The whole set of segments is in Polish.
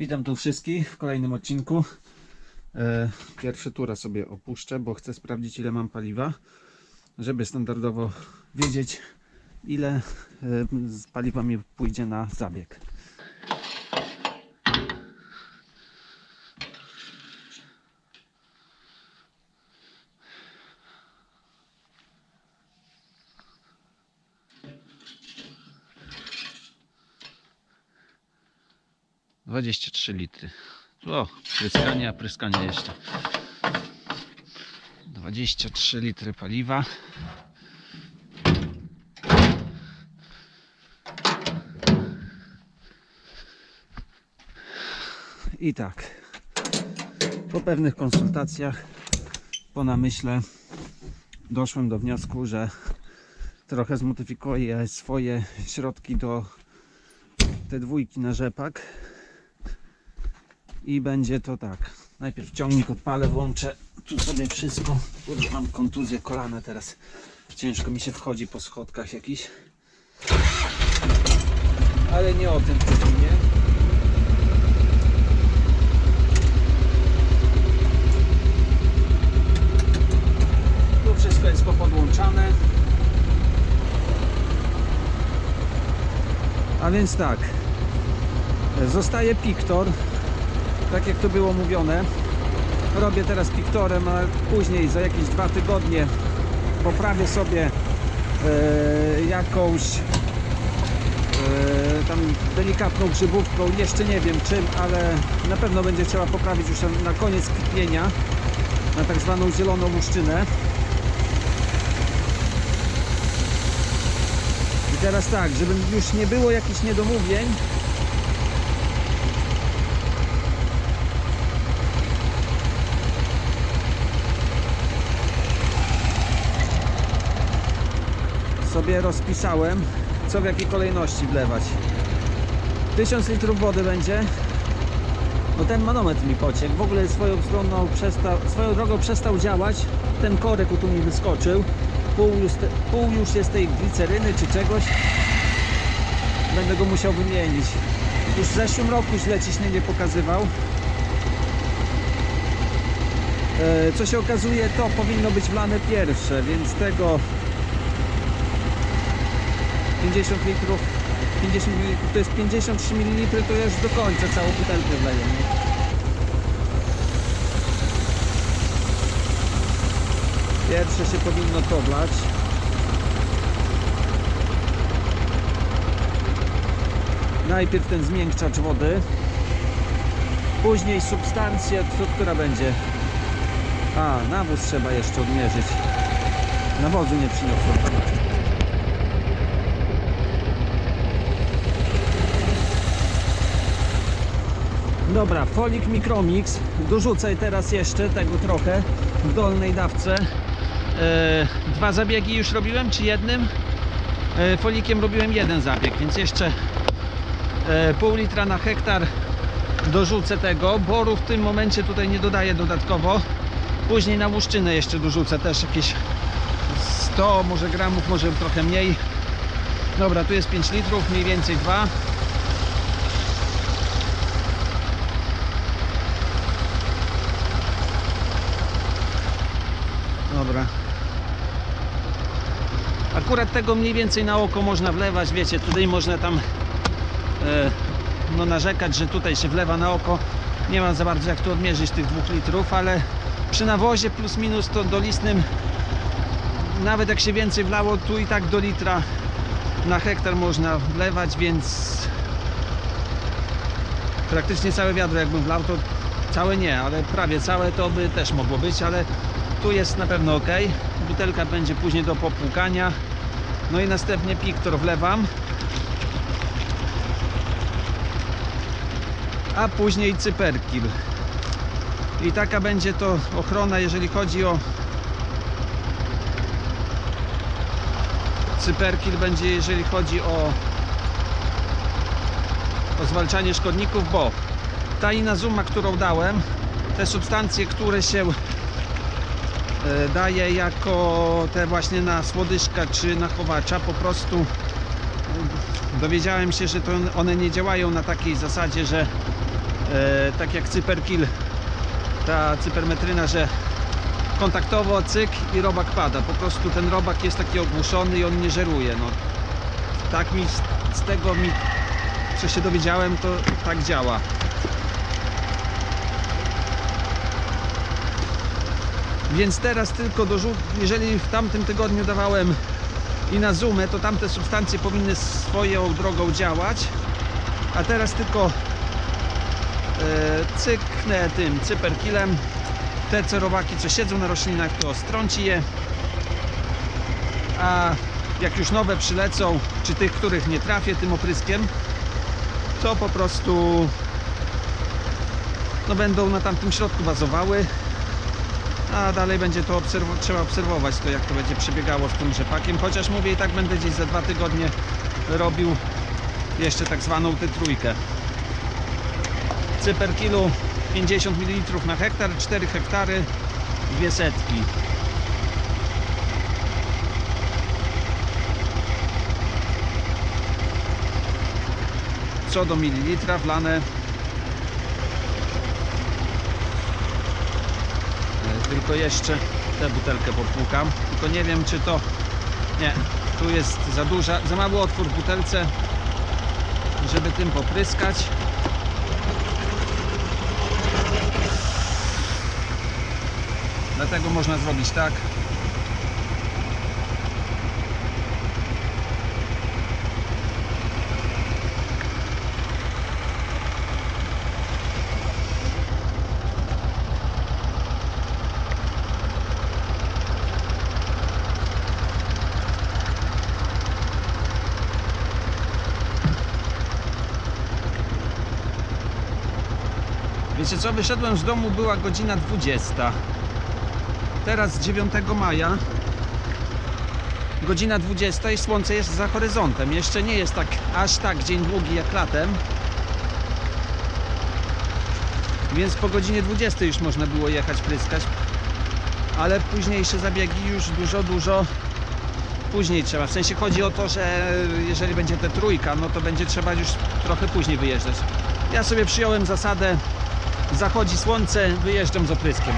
Witam tu wszystkich w kolejnym odcinku. E, Pierwszy tura sobie opuszczę, bo chcę sprawdzić ile mam paliwa, żeby standardowo wiedzieć ile e, paliwa mi pójdzie na zabieg. Dwadzieścia trzy litry. O, a pryskanie jeszcze. 23 litry paliwa. I tak. Po pewnych konsultacjach, po namyśle, doszłem do wniosku, że trochę zmodyfikuję swoje środki do te dwójki na rzepak i będzie to tak. Najpierw ciągnik odpalę, włączę tu sobie wszystko. Kurde, mam kontuzję kolana teraz. Ciężko mi się wchodzi po schodkach jakiś. Ale nie o tym nie? Tu wszystko jest popodłączane. A więc tak. Zostaje Pictor tak jak to było mówione robię teraz piktorem, a później za jakieś dwa tygodnie poprawię sobie e, jakąś e, tam delikatną grzybówką, jeszcze nie wiem czym, ale na pewno będzie trzeba poprawić już na, koniec kwitnienia na tak zwaną zieloną muszczynę. I teraz tak, żeby już nie było jakichś niedomówień sobie rozpisałem, co w jakiej kolejności wlewać. 1000 litrów wody będzie. No ten manometr mi pociekł. W ogóle swoją stroną przestał, swoją drogą przestał działać. Ten korek tu mi wyskoczył. Pół już, te, pół już jest tej gliceryny czy czegoś. Będę go musiał wymienić. Już w zeszłym roku źle ciśnienie pokazywał. E, Co się okazuje, to powinno być wlane pierwsze, więc tego 50 litrów 50 ml, to jest 53 ml, to już do końca całą butelkę wlejemy. Pierwsze się powinno to wlać. Najpierw ten zmiękczacz wody. Później substancja, co, która będzie? A, nawóz trzeba jeszcze odmierzyć. Nawozu nie przyniosłem. Dobra, folik Micromix. Dorzucaj teraz jeszcze tego trochę w dolnej dawce. E, dwa zabiegi już robiłem, czy jednym? E, folikiem robiłem jeden zabieg, więc jeszcze e, pół litra na hektar dorzucę tego. Boru w tym momencie tutaj nie dodaję dodatkowo. Później na łuszczynę jeszcze dorzucę też jakieś 100 może gramów, może trochę mniej. Dobra, tu jest 5 litrów, mniej więcej 2. Dobra. Akurat tego mniej więcej na oko można wlewać, wiecie, tutaj można tam e, no narzekać, że tutaj się wlewa na oko. Nie mam za bardzo jak tu odmierzyć tych dwóch litrów, ale przy nawozie plus minus to dolistnym nawet jak się więcej wlało, tu i tak do litra na hektar można wlewać, więc praktycznie całe wiadro jakbym wlał, to całe nie, ale prawie całe to by też mogło być, ale tu jest na pewno ok. Butelka będzie później do popłukania. No i następnie piktor wlewam. A później cyperkil. I taka będzie to ochrona, jeżeli chodzi o cyperkil będzie, jeżeli chodzi o, o zwalczanie szkodników, bo ta inazuma, którą dałem, te substancje, które się daje jako te właśnie na słodyżka czy na chowacza po prostu e, dowiedziałem się, że to one nie działają na takiej zasadzie, że e, tak jak Cyperkill, ta cypermetryna, że kontaktowo cyk i robak pada. Po prostu ten robak jest taki ogłuszony i on nie żeruje. No, tak mi z, z tego mi, co się dowiedziałem, to tak działa. Więc teraz tylko dorzuc, jeżeli w tamtym tygodniu dawałem i na zoomę, to tamte substancje powinny swoją drogą działać, a teraz tylko e, cyknę tym cyperkilem. Te cerowaki, co siedzą na roślinach, to strąci je, a jak już nowe przylecą, czy tych, których nie trafię tym opryskiem, to po prostu no będą na tamtym środku bazowały a dalej będzie to obserw- trzeba obserwować to jak to będzie przebiegało z tym rzepakiem. Chociaż mówię i tak będę gdzieś za dwa tygodnie robił jeszcze tak zwaną tę trójkę. Cyperkilu 50 ml na hektar 4 hektary dwie setki. Co do mililitra wlane Tylko jeszcze tę butelkę popłukam. Tylko nie wiem czy to nie, tu jest za duża, za mały otwór w butelce żeby tym popryskać. Dlatego można zrobić tak co, wyszedłem z domu, była godzina 20. Teraz 9 maja. Godzina 20 i słońce jest za horyzontem. Jeszcze nie jest tak aż tak dzień długi jak latem. Więc po godzinie 20 już można było jechać pryskać. Ale późniejsze zabiegi już dużo, dużo później trzeba. W sensie chodzi o to, że jeżeli będzie ta trójka, no to będzie trzeba już trochę później wyjeżdżać. Ja sobie przyjąłem zasadę zachodzi słońce, wyjeżdżam z opryskiem.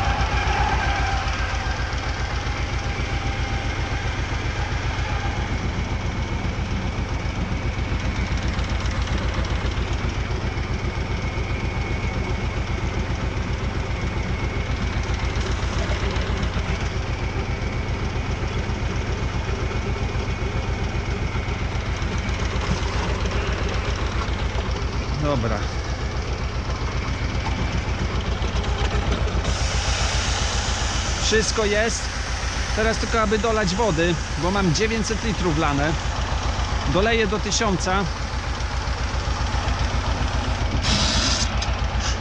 Dobra. Wszystko jest. Teraz tylko aby dolać wody, bo mam 900 litrów lane. Doleję do 1000.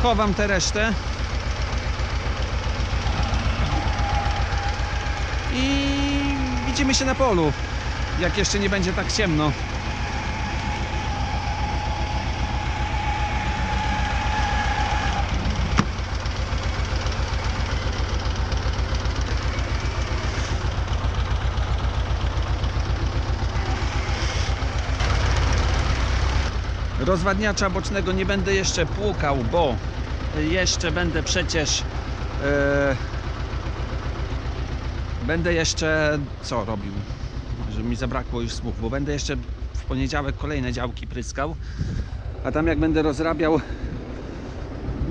Chowam tę resztę. I widzimy się na polu. Jak jeszcze nie będzie tak ciemno. Rozwadniacza bocznego nie będę jeszcze płukał, bo jeszcze będę przecież e, będę jeszcze co robił? Żeby mi zabrakło już słów, bo będę jeszcze w poniedziałek kolejne działki pryskał, a tam jak będę rozrabiał,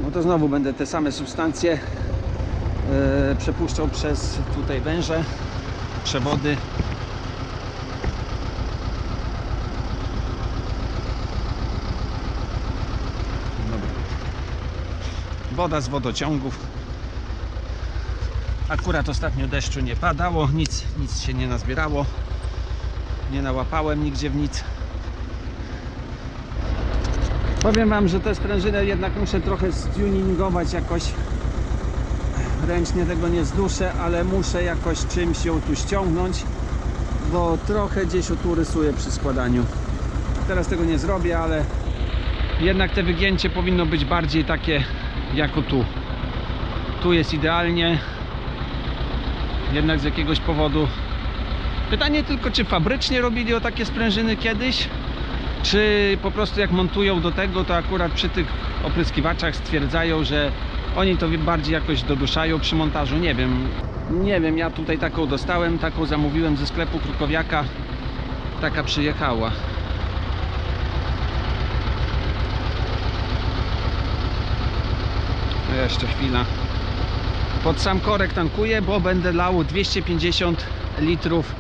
no to znowu będę te same substancje e, przepuszczał przez tutaj węże, przewody Woda z wodociągów. Akurat ostatnio deszczu nie padało, nic, nic się nie nazbierało. Nie nałapałem nigdzie w nic. Powiem Wam, że tę sprężynę jednak muszę trochę stuningować jakoś. Ręcznie tego nie zduszę, ale muszę jakoś czymś ją tu ściągnąć, bo trochę gdzieś tu rysuję przy składaniu. Teraz tego nie zrobię, ale jednak te wygięcie powinno być bardziej takie jako tu tu jest idealnie jednak z jakiegoś powodu pytanie tylko czy fabrycznie robili o takie sprężyny kiedyś czy po prostu jak montują do tego to akurat przy tych opryskiwaczach stwierdzają, że oni to bardziej jakoś doduszają przy montażu, nie wiem. Nie wiem, ja tutaj taką dostałem, taką zamówiłem ze sklepu Krukowiaka. Taka przyjechała. Jeszcze chwila. Pod sam korek tankuję, bo będę lał 250 litrów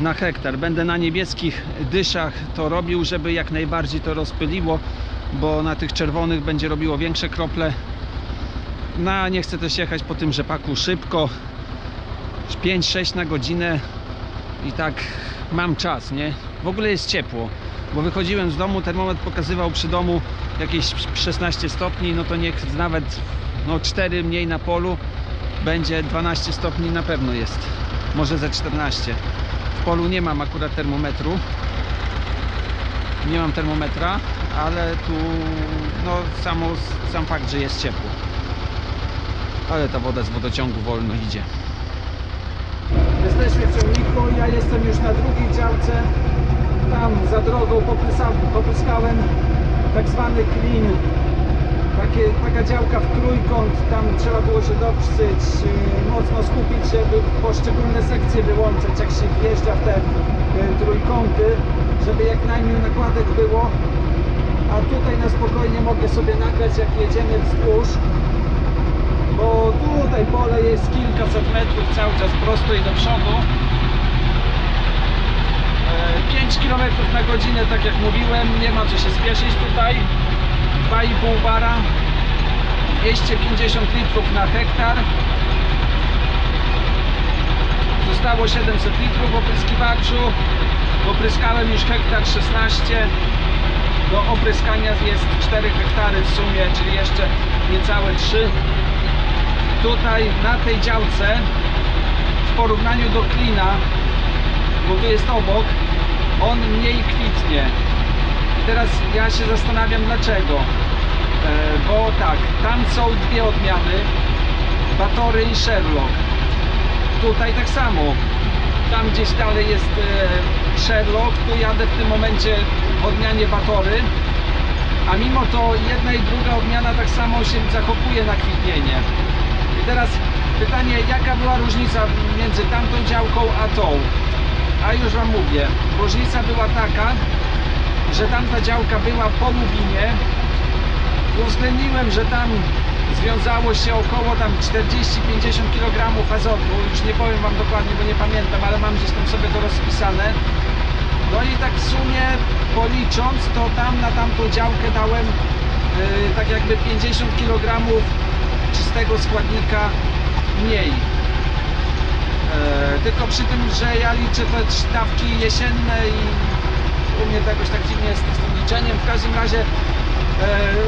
na hektar. Będę na niebieskich dyszach to robił, żeby jak najbardziej to rozpyliło, bo na tych czerwonych będzie robiło większe krople. No, nie chcę też jechać po tym rzepaku szybko. 5-6 na godzinę i tak mam czas, nie? W ogóle jest ciepło, bo wychodziłem z domu, termometr pokazywał przy domu jakieś 16 stopni, no to niech nawet no 4 mniej na polu będzie 12 stopni na pewno jest. Może ze 14. W polu nie mam akurat termometru. Nie mam termometra, ale tu no samo, sam fakt, że jest ciepło. Ale ta woda z wodociągu wolno idzie. Jesteśmy w ciągniku, ja jestem już na drugiej działce. Tam za drogą popryskałem tak zwany clean. Takie, taka działka w trójkąt, tam trzeba było się doprzyć, yy, mocno skupić, żeby poszczególne sekcje wyłączać, jak się wjeżdża w te yy, trójkąty, żeby jak najmniej nakładek było. A tutaj na spokojnie mogę sobie nagrać, jak jedziemy wzdłuż bo tutaj pole jest kilkaset metrów cały czas prosto i do przodu. E, 5 km na godzinę, tak jak mówiłem, nie ma co się spieszyć tutaj. 2,5 bara, 250 litrów na hektar. Zostało 700 litrów w opryskiwaczu. Opryskałem już hektar 16. Do opryskania jest 4 hektary w sumie, czyli jeszcze niecałe 3 tutaj na tej działce w porównaniu do klina, bo tu jest obok, on mniej kwitnie. Teraz ja się zastanawiam dlaczego. E, bo tak, tam są dwie odmiany, Batory i Sherlock. Tutaj tak samo. Tam gdzieś dalej jest e, Sherlock, tu jadę w tym momencie w odmianie Batory. A mimo to jedna i druga odmiana tak samo się zachowuje na kwitnienie. I teraz pytanie, jaka była różnica między tamtą działką a tą? A już Wam mówię, różnica była taka, że tamta działka była po Lubinie. Uwzględniłem, że tam związało się około tam 40-50 kg azotu. Już nie powiem Wam dokładnie, bo nie pamiętam, ale mam gdzieś tam sobie to rozpisane. No i tak w sumie policząc, to tam na tamtą działkę dałem yy, tak jakby 50 kg czystego składnika mniej. E, tylko przy tym, że ja liczę te dawki jesienne i u mnie to jakoś tak dziwnie jest z tym liczeniem. W każdym razie e,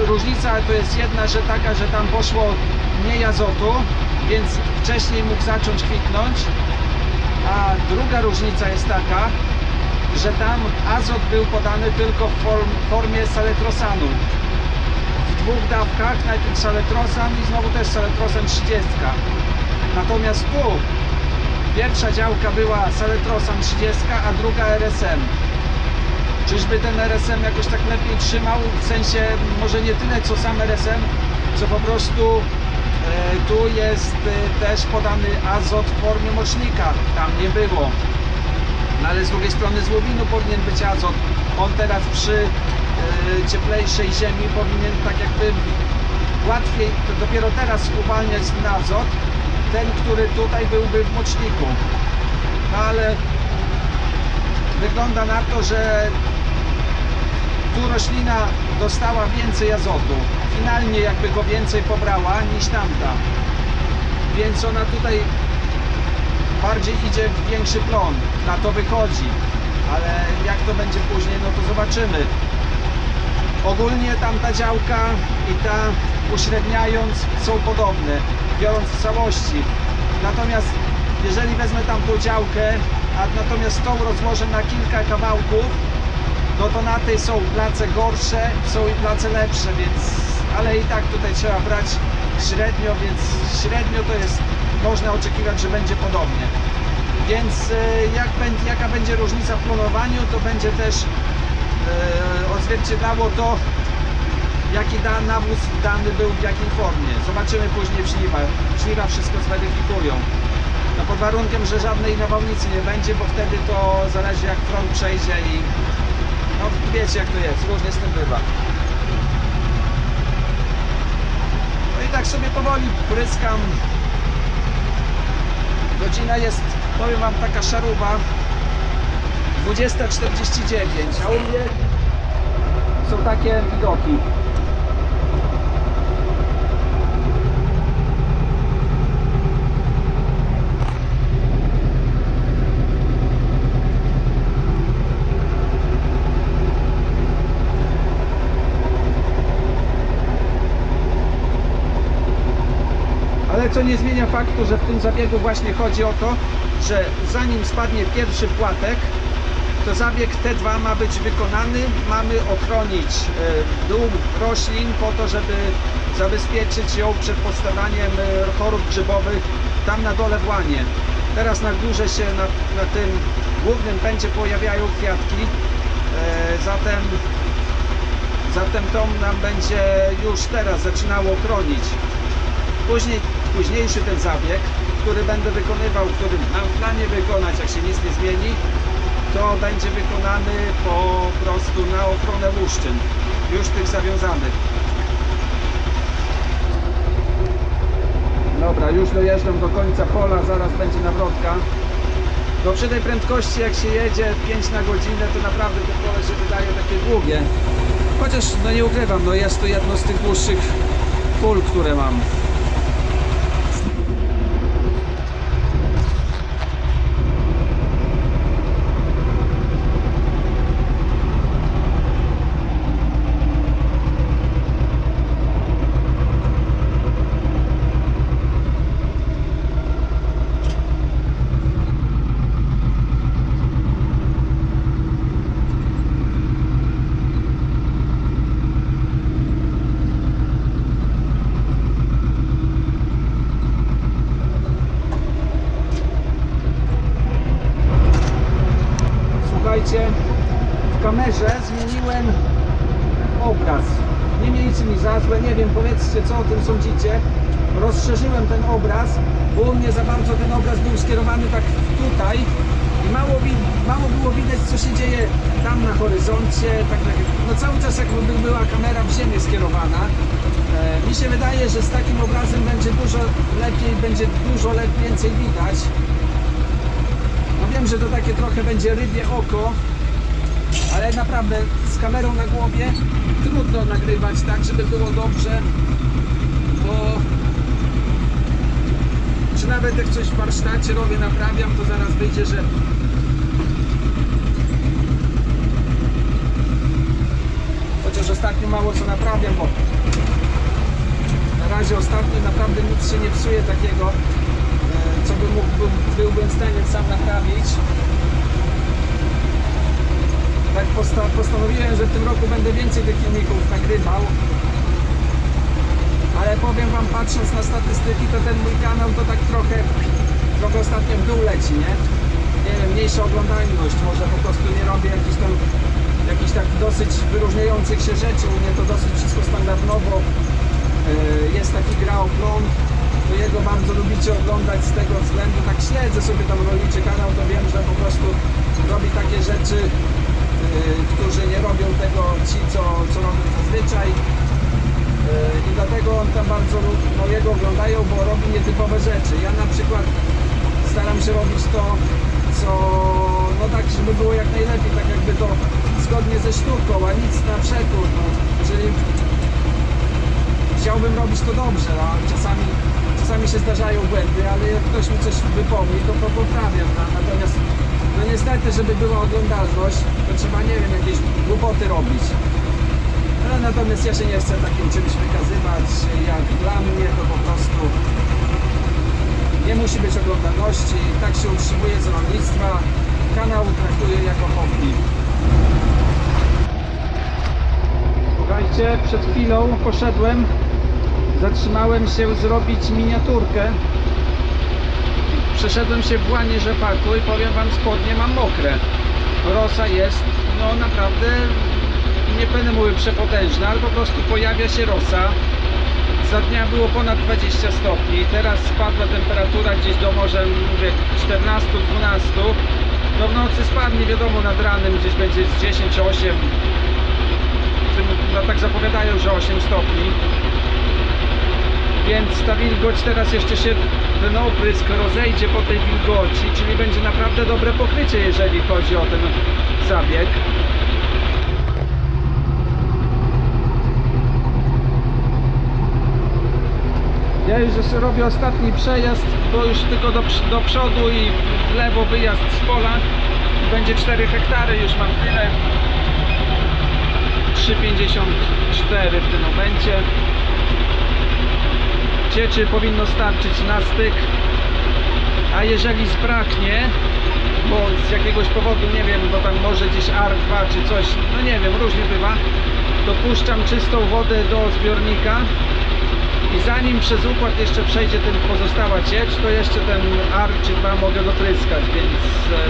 różnica to jest jedna, że taka, że tam poszło mniej azotu, więc wcześniej mógł zacząć kwitnąć. A druga różnica jest taka, że tam azot był podany tylko w form, formie saletrosanu w dwóch dawkach, najpierw saletrosan i znowu też saletrosan 30. Natomiast tu pierwsza działka była saletrosan 30, a druga RSM. Czyżby ten RSM jakoś tak lepiej trzymał? W sensie może nie tyle co sam RSM, co po prostu e, tu jest e, też podany azot w formie mocznika. Tam nie było. No ale z drugiej strony z łowinu powinien być azot. On teraz przy e, cieplejszej ziemi powinien tak jakby łatwiej, dopiero teraz uwalniać ten azot, ten, który tutaj byłby w moczniku. No ale wygląda na to, że tu roślina dostała więcej azotu. Finalnie jakby go więcej pobrała niż tamta. Więc ona tutaj bardziej idzie w większy plon, na to wychodzi, ale jak to będzie później, no to zobaczymy. Ogólnie tamta działka i ta uśredniając są podobne, biorąc w całości. Natomiast jeżeli wezmę tamtą działkę, a natomiast tą rozłożę na kilka kawałków, no to na tej są place gorsze, są i place lepsze, więc ale i tak tutaj trzeba brać średnio, więc średnio to jest można oczekiwać, że będzie podobnie. Więc e, jak jaka będzie różnica w plonowaniu, to będzie też e, odzwierciedlało to, jaki da, nawóz dany był w jakiej formie. Zobaczymy później w żniwach. Żniwa wszystko zweryfikują. No pod warunkiem, że żadnej nawałnicy nie będzie, bo wtedy to zależy jak front przejdzie i no wiecie jak to jest, różnie z tym bywa. No i tak sobie powoli pryskam. Godzina jest, powiem wam, taka szaruba. 20.49, a u mnie są takie widoki. Ale co nie zmienia faktu, że w tym zabiegu właśnie chodzi o to, że zanim spadnie pierwszy płatek, to zabieg T2 ma być wykonany. Mamy ochronić e, dół roślin po to, żeby zabezpieczyć ją przed powstawaniem e, chorób grzybowych tam na dole w łanie. Teraz na górze się na, na tym głównym pędzie pojawiają kwiatki, e, zatem, zatem to nam będzie już teraz zaczynało chronić. Później, późniejszy ten zabieg, który będę wykonywał, który mam w planie wykonać, jak się nic nie zmieni, to będzie wykonany po prostu na ochronę łuszczyn, już tych zawiązanych. Dobra, już dojeżdżam do końca pola, zaraz będzie nawrotka. Do przy tej prędkości jak się jedzie 5 na godzinę, to naprawdę te pole się wydaje takie długie. Chociaż no nie ukrywam, no jest to jedno z tych dłuższych pól, które mam. Słuchajcie, w kamerze zmieniłem obraz. Nie miejcie mi za złe, nie wiem, powiedzcie co o tym sądzicie. Rozszerzyłem ten obraz, bo u mnie za bardzo ten obraz był skierowany tak tutaj i mało, mało było widać co się dzieje tam na horyzoncie. Tak, no cały czas jakby była kamera w ziemię skierowana. E, mi się wydaje, że z takim obrazem będzie dużo lepiej, będzie dużo le- więcej widać. Wiem, że to takie trochę będzie rybie oko, ale naprawdę z kamerą na głowie trudno nagrywać tak, żeby było dobrze, bo czy nawet jak coś w warsztacie robię, naprawiam, to zaraz wyjdzie, że chociaż ostatnio mało co naprawiam, bo na razie ostatnio naprawdę nic się nie psuje takiego, co bym mógł, byłbym w stanie sam naprawić. Tak posta- postanowiłem, że w tym roku będę więcej tych filmików nagrywał. Ale powiem wam, patrząc na statystyki, to ten mój kanał to tak trochę, trochę ostatnio w dół leci, nie? Nie wiem, mniejsza oglądalność, może po prostu nie robię jakichś tam, jakichś tak dosyć wyróżniających się rzeczy, u mnie to dosyć wszystko standardowo. Yy, Jest taki Graoplon, jego bardzo lubicie oglądać z tego względu, tak śledzę sobie tam rolniczy kanał, to wiem, że po prostu robi takie rzeczy, yy, którzy nie robią tego ci, co, co robią zazwyczaj. Yy, I dlatego on tam bardzo lu- no, jego oglądają, bo robi nietypowe rzeczy. Ja na przykład staram się robić to, co no tak, żeby było jak najlepiej, tak jakby to zgodnie ze sztuką, a nic na przekór. No. Czyli chciałbym robić to dobrze, a czasami, czasami się zdarzają błędy, ale jak ktoś mi coś wypomni, to to poprawiam. No. Natomiast no niestety, żeby była oglądalność, to trzeba, nie wiem, jakieś głupoty robić. Ale natomiast ja się nie chcę takim czymś wykazywać, jak dla mnie to po prostu nie musi być oglądalności, tak się utrzymuje z rolnictwa, kanał traktuję jako hobby. Słuchajcie, przed chwilą poszedłem, zatrzymałem się zrobić miniaturkę. Przeszedłem się w łanie rzepaku i powiem wam, spodnie mam mokre. Rosa jest, no naprawdę nie będę mówił przepotężna, ale po prostu pojawia się rosa. Za dnia było ponad 20 stopni, teraz spadła temperatura gdzieś do może mówię 14-12. Do w nocy spadnie, wiadomo, nad ranem gdzieś będzie z 10-8. No tak zapowiadają, że 8 stopni. Więc ta wilgoć teraz jeszcze się ten oprysk rozejdzie po tej wilgoci, czyli będzie naprawdę dobre pokrycie, jeżeli chodzi o ten zabieg. Ja już robię ostatni przejazd, bo już tylko do, do przodu i w lewo wyjazd z pola. Będzie 4 hektary, już mam tyle. 3,54 w tym momencie. Cieczy powinno starczyć na styk. A jeżeli zbraknie, bo z jakiegoś powodu, nie wiem, bo tam może gdzieś R2 czy coś, no nie wiem, różnie bywa, to puszczam czystą wodę do zbiornika i zanim przez układ jeszcze przejdzie ten pozostała ciecz, to jeszcze ten ar czy dwa mogę dopryskać, więc e,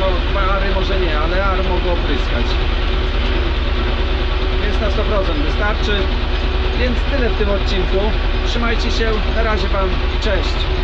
no dwa ary może nie, ale ar mogę opryskać. Więc na 100% wystarczy. Więc tyle w tym odcinku. Trzymajcie się, na razie Wam, cześć.